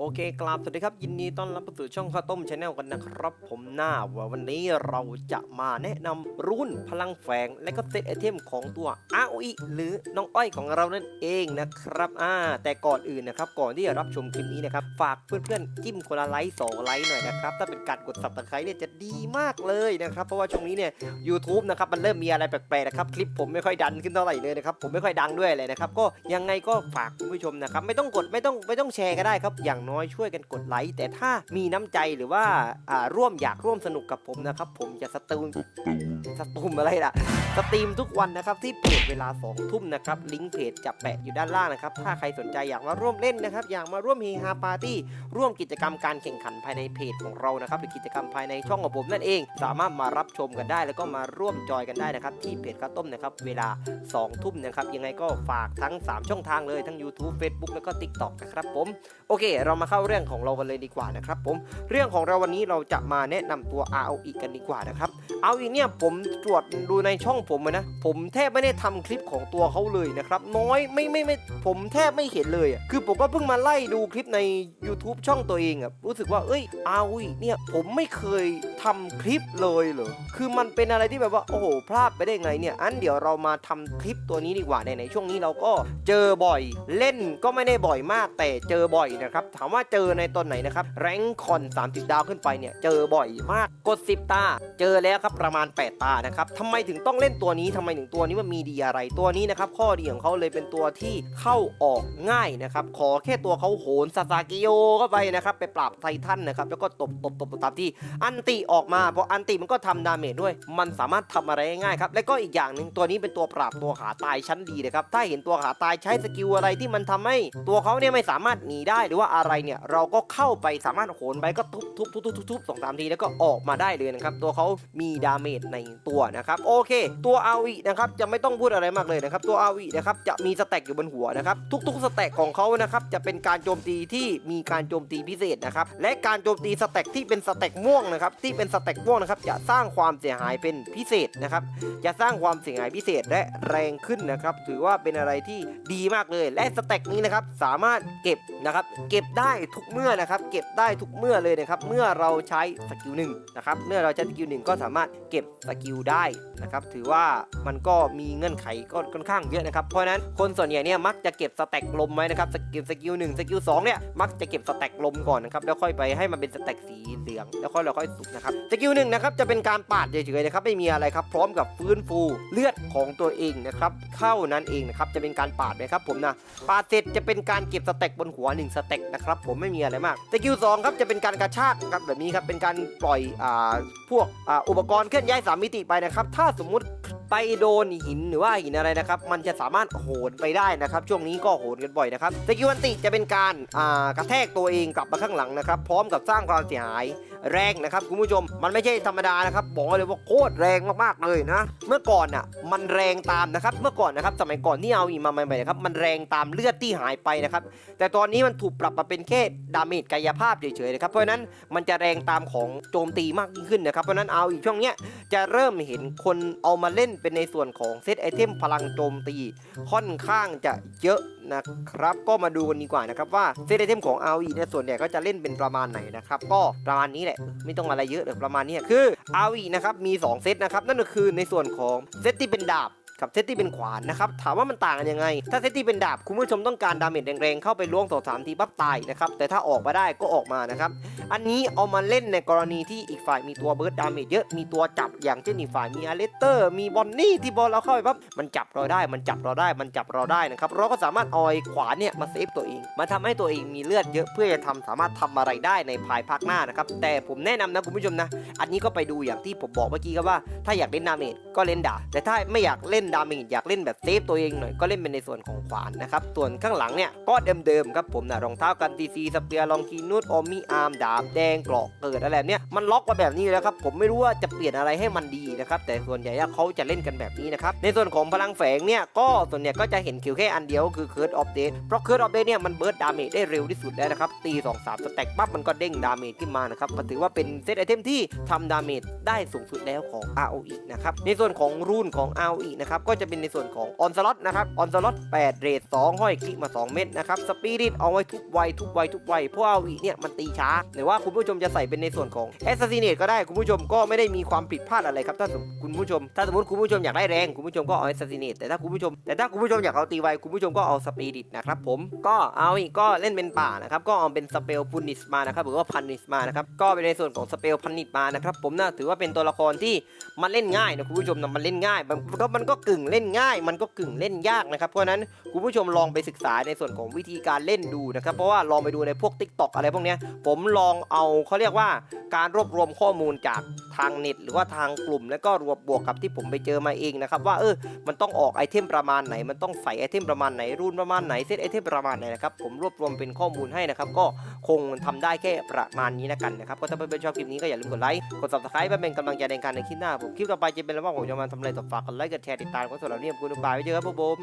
โอเคกราบสวัสดีครับ ยินดีต้อนรับสู่ช่องข้าวต้มชาแนลกันนะครับ ผมหน้าว่าวันนี้เราจะมาแนะนำรุ่นพลังแฝงและก็เซตไอเทมของตัว ROE หรือน้องอ้อยของเรานั่นเองนะครับอ่าแต่ก่อนอื่นนะครับ ก่อนที่จะรับชมคลิปนี้นะครับ ฝากเพื่อนๆจิ้มคนละไลค์สองไลค์หน่อยนะครับ ถ้าเป็นการกด subscribe เนี่ยจะดีมากเลยนะครับ เพราะว่าช่วงนี้เนี่ย YouTube นะครับมันเริ่มมีอะไรแปลกๆนะครับคลิปผมไม่ค่อยดันขึ้นเท่าไหร่เลยนะครับผมไม่ค่อยดังด้วยเลยนะครับก็ยังไงก็ฝากคุณผู้ชมนะครับไม่ต้องกดไม่ต้องไม่ต้องแชร์ก็ได้ครับอย่างน้อยช่วยกันกดไลค์ แต่ถ้ามีน้ำใจหรือว่าอ่าร่วมอยากร่วมสนุกกับผมนะครับ ผมจะสตูมสตูมอะไรล่ะ สตรีมทุกวันนะครับที่เพจเวลา2ทุ่มนะครับลิงก์เพจจะแปะอยู่ด้านล่างนะครับ ถ้าใครสนใจอยากมาร่วมเล่นนะครับ อยากมาร่วมเฮฮาปาร์ตี้ร่วมกิจกรรมการแข่งขันภายในเพจของเรานะครับหรือกิจกรรมภายในช่องของผมนั่นเอง สามารถมารับชมกันได้ แล้วก็มาร่วมจอยกันได้นะครับ ที่เพจข้าวต้มนะครับ เวลา 2 ทุ่มนะครับ ยังไงก็ฝากทั้ง 3 ช่องทางเลยทั้ง YouTube Facebook แล้วก็ TikTok นะครับผม โอเคเรามาเข้าเรื่องของเรากันเลยดีกว่านะครับผมเรื่องของเราวันนี้เราจะมาแนะนำตัว ROE กันดีกว่านะครับเอาอีเนี่ยผมตรวจดูในช่องผมนะผมแทบไม่ได้ทำคลิปของตัวเขาเลยนะครับน้อยไม่ไม่ไม่ผมแทบไม่เห็นเลยคือผมก็เพิ่งมาไล่ดูคลิปใน YouTube ช่องตัวเองอะรู้สึกว่าเอ้ย ROE เนี่ยผมไม่เคยทำคลิปเลยเหรอคือมันเป็นอะไรที่แบบว่าโอ้โหพลาดไปได้ไงเนี่ยอันเดี๋ยวเรามาทำคลิปตัวนี้ดีกว่าในในช่วงนี้เราก็เจอบ่อย เล่นก็ไม่ได้บ่อยมากแต่เจอบ่อยนะครับถามว่าเจอในตอนไหนนะครับแรงคอน 30 ดาวขึ้นไปเนี่ยเจอบ่อยมากกด 10 ตา เจอแล้วครับประมาณ 8 ตานะครับทำไมถึงต้องเล่นตัวนี้ทำไมถึงตัวนี้มันมีดีอะไรตัวนี้นะครับข้อดีของเขาเลยเป็นตัวที่เข้าออกง่ายนะครับขอแค่ตัวเขาโหนซาซากิโยเข้าไปนะครับไปปราบไททันนะครับแล้วก็ตบตบตบตามที่อันติออกมาพออันติมันก็ทำดาเมจด้วย มันสามารถทำอะไรง่ายครับและก็อีกอย่างหนึ่งตัวนี้เป็นตัวปราบตัวขาตายชั้นดีนะครับถ้าเห็นตัวขาตายใช้สกิลอะไรที่มันทำให้ตัวเขาเนี่ยไม่สามารถหนีได้หรือว่าอะไรเนี่ยเราก็เข้าไปสามารถโหนไปก็ทุบทุบทุบทุบทุบสองสามทีแล้วก็ออกมาได้เลยนะครับตัวเขามีดาเมจในตัวนะครับโอเค ตัวอาวีนะครับจะไม่ต้องพูดอะไรมากเลยนะครับตัวอาวีนะครับจะมีสแต็กอยู่บนหัวนะครับทุกๆสแต็กของเขานะครับจะเป็นการโจมตีที่มีการโจมตีพิเศษนะครับและการโจมตีสแต็กที่เป็นสแต็กม่วงนะครับที่เป็นสแต็กม่วงนะครับจะสร้างความเสียหายเป็นพิเศษนะครับจะสร้างความเสียหายพิเศษและแรงขึ้นนะครับถือว่าเป็นอะไรที่ดีมากเลย และสแต็กนี้นะครับสามารถเก็บนะครับเก็บได้ทุกเมื่อนะครับ เก็บได้ทุกเมื่อเลยนะครับ เมื่อเราใช้สกิลหนึ่งนะครับ เมื่อเราใช้สกิลหนึ่งก็สามารถเก็บสกิลได้นะครับ ถือว่ามันก็มีเงื่อนไขก็ค่อนข้างเยอะนะครับ เพราะนั้นคนส่วนใหญ่เนี่ยมักจะเก็บสแต็กลมไว้นะครับ สกิลสกิลหนึ่งสกิลสองเนี่ยมักจะเก็บสแต็กลมก่อนนะครับ แล้วค่อยไปให้มันเป็นสแต็กสีเหลือง แล้วค่อยเราค่อยสุกนะครับ สกิลหนึ่งนะครับจะเป็นการปาดเฉยๆนะครับ ไม่มีอะไรครับ พร้อมกับฟื้นฟูเลือดของตัวเองนะครับ เข้านั้นเองนะครับ จะเป็นการปาดนะครับผมนะ ปาดเสร็จจะเป็นการเก็บสเต็กบนหัว1สเต็กนะครับครับผมไม่มีอะไรมากสกิล2ครับจะเป็นการกระชากครับแบบนี้ครับเป็นการปล่อยอ่าพวกอ่าอุปกรณ์เคลื่อนย้ายสามมิติไปนะครับ ถ้าสมมุติไปโดนหินหรือว่าหินอะไรนะครับ มันจะสามารถโหนไปได้นะครับ ช่วงนี้ก็โหนกันบ่อยนะครับสกิลอันติจะเป็นการอ่ากระแทกตัวเองกลับมาข้างหลังนะครับ พร้อมกับสร้างความเสียหาย แรงนะครับคุณผู้ชม มันไม่ใช่ธรรมดานะครับบอกเลยว่าโคตรแรงมากๆเลยนะ เมื่อก่อนอะมันแรงตามนะครับ เมื่อก่อนนะครับสมัยก่อนที่เอาอีมาใหม่ๆนะครับมันแรงตามเลือดที่หายไปนะครับ แต่ตอนนี้มันถูกปรับมาเป็นแค่ดาเมจกายภาพเฉยๆนะครับเพราะนั้นมันจะแรงตามของโจมตีมากยิ่งขึ้นนะครับเพราะนั้นเอาอีกช่วงเนี้ยจะเริ่มเห็นคนเอามาเล่นเป็นในส่วนของเซตไอเทมพลังโจมตีค่อนข้างจะเยอะ นะครับ ก็มาดูกันดีกว่านะครับว่าเซตไอเทมของ ROE เนี่ยส่วนใหญ่ก็จะเล่นเป็นประมาณไหนนะครับ ก็ประมาณนี้แหละไม่ต้องอะไรเยอะเลยประมาณนี้คือ ROE นะครับมี 2 เซตนะครับนั่นก็คือในส่วนของเซตที่เป็นดาบ กับเซตที่เป็นขวานนะครับถามว่ามันต่างกันยังไง ถ้าเซตที่เป็นดาบคุณผู้ชมต้องการดาเมจแรงๆเข้าไปล่วงสองสามทีปั๊บตายนะครับแต่ถ้าออกมาได้ก็ออกมานะครับอันนี้เอามาเล่นในกรณีที่อีกฝ่ายมีตัวเบิร์ดดาเมจเยอะมีตัวจับอย่างเช่นอีกฝ่ายมีอาเลสเตอร์ มีบอนนี่ที่บอลเราเข้าไปปั๊บมันจับเราได้มันจับเราได้มันจับเราได้นะครับเราก็สามารถออ้ขวานเนี่ยมาเซฟตัวเองมาทำให้ตัวเองมีเลือดเยอะเพื่อจะทำสามารถทำอะไรได้ในภายภาคหน้านะครับแต่ผมแนะนำนะคุณผู้ชมนะ อันนี้ก็ไปดูอย่างที่ผมบอกเมื่อกี้ครับว่า ถ้าอยากเล่นดาเมจก็เล่นดาบแต่ถ้าไม่อยากเล่นดาเมจอยากเล่นแบบเซฟตัวเองหน่อยก็เล่นเป็นในส่วนของขวานนะครับส่วนข้างหลังเนี่ยก็เดิมๆครับผมนะรองเท้ากันตีซีสเปียร์ลองคีนูดโอมิอาร์มดาามแดงเกราะเกิดอะไรแบบเนี้ยมันล็อกมาแบบนี้แล้วครับผมไม่รู้ว่าจะเปลี่ยนอะไรให้มันดีนะครับแต่ส่วนใหญ่เขาจะเล่นกันแบบนี้นะครับในส่วนของพลังแฝงเนี่ยก็ส่วนใหญ่ก็จะเห็นคิวแค่อันเดียวคือเคิร์ดออฟเดตเพราะเคิร์ดออฟเดตเนี่ยมันเบิร์ดดาเมจได้เร็วที่สุดแล้วนะครับตี2 3สแต็กปั๊บมันก็เด้งดาเมจขึ้นมานะครับมันถือว่าเป็นเซตไอเทมที่ทำดาเมจได้สูงสุดแล้วของ ROE นะครับในส่วนของรูนของ ROE นะครับก็จะเป็นในส่วนของออนสล็อตนะครับออนสล็อต8เรท2ห้อยคลิกมา 2 เม็ดนะครับสปีริตเอาไว้ทุกไวทุกไวทุกไวเพราะ ROE เนี่ยมันตีช้าหรือว่าคุณผู้ชมจะใส่เป็นในส่วนของ Assassinate ก็ได้คุณผู้ชมก็ไม่ได้มีความผิดพลาดอะไรครับถ้าสมคุณผู้ชม ถ้าสมมติคุณผู้ชมอยากได้แรงคุณผู้ชมก็เอา Assassinate แต่ถ้าคุณผู้ชมแต่ถ้าคุณผู้ชมอยากเอาตีไวคุณผู้ชมก็เอาสปีริตนะครับผมก็เอาอีกก็เล่นเป็นป่านะครับก็เอาเป็นสเปลพุนิสมานะครับหรือว่าพันิสมานะครับก็เป็นในส่วนของสเปลพันิสมานะครับผมน่าถือว่าเป็นตัวละครที่มันเล่นง่ายนะคุณผู้ชมนะมันเล่นง่ายมันก็มันก็กึ่งเล่นง่าย มันก็กึ่งเล่นยากนะครับ เพราะนั้นคุณผู้ชมลองไปศึกษาในส่วนของวิธีการเล่นดูนะครับ เพราะว่าลองไปดูในพวก Tik t o อกอะไรพวกนี้ผมลองเอาเขาเรียกว่าการรวบรวมข้อมูลจากทางเน็ต หรือว่าทางกลุ่ม แล้วก็รวบบวกกับที่ผมไปเจอมาเองนะครับว่าเออมันต้องออกไอเทมประมาณไหน มันต้องใส่ไอเทมประมาณไหนรูนประมาณไหนเซตไอเทมประมาณไหนนะครับผมรวบรวมเป็นข้อมูลให้นะครับก็คงทำได้แค่ประมาณนี้นะกันนะครับก็ถ้าเพื่อนๆชอบคลิปนี้ก็อย่าลืมกดไลค์กด subscribe เพื่อเป็นกำลังใจในการในคลิปหน้าผมคลิปต่อไปจะเป็นอะไรบ้างผมจะมาทำอะไรต่อฝากกดไลค์กดแชร์ติดตามก็ส่วนเราเนี่ยขอบคุณบายไว้เจอครับผม